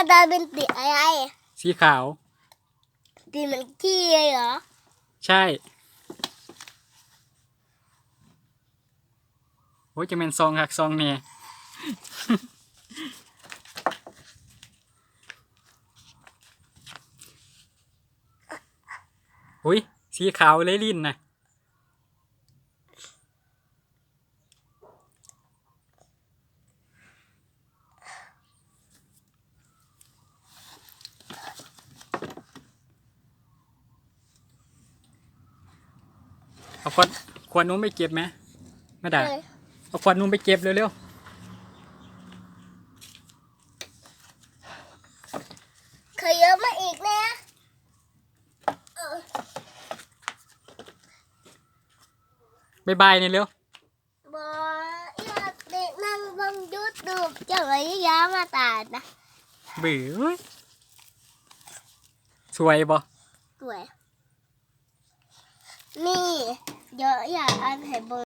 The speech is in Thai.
าตาเป็นสีอะไร สีขาว สีเหมือนขี้เลยเหรอ ใช่ โอ้ยจะเป็นซองหักซองเนี่ยอุ้ยสีขาวเลยลิ้นนะ เอาขวดขวดนู้นไปเก็บไหมไม่ได้เออเอาขวดนู้นไปเก็บเร็วเคยเยอะมาอีกนะเออๆบายบายเนี่ยเร็วบอกอยากเด็กนั่งบังยูทูบจะไว้ยามาตาดนะเบื่อเว้ยสวยบ่สวยนี่เดี๋ยวอยากอ่าน ให้เบง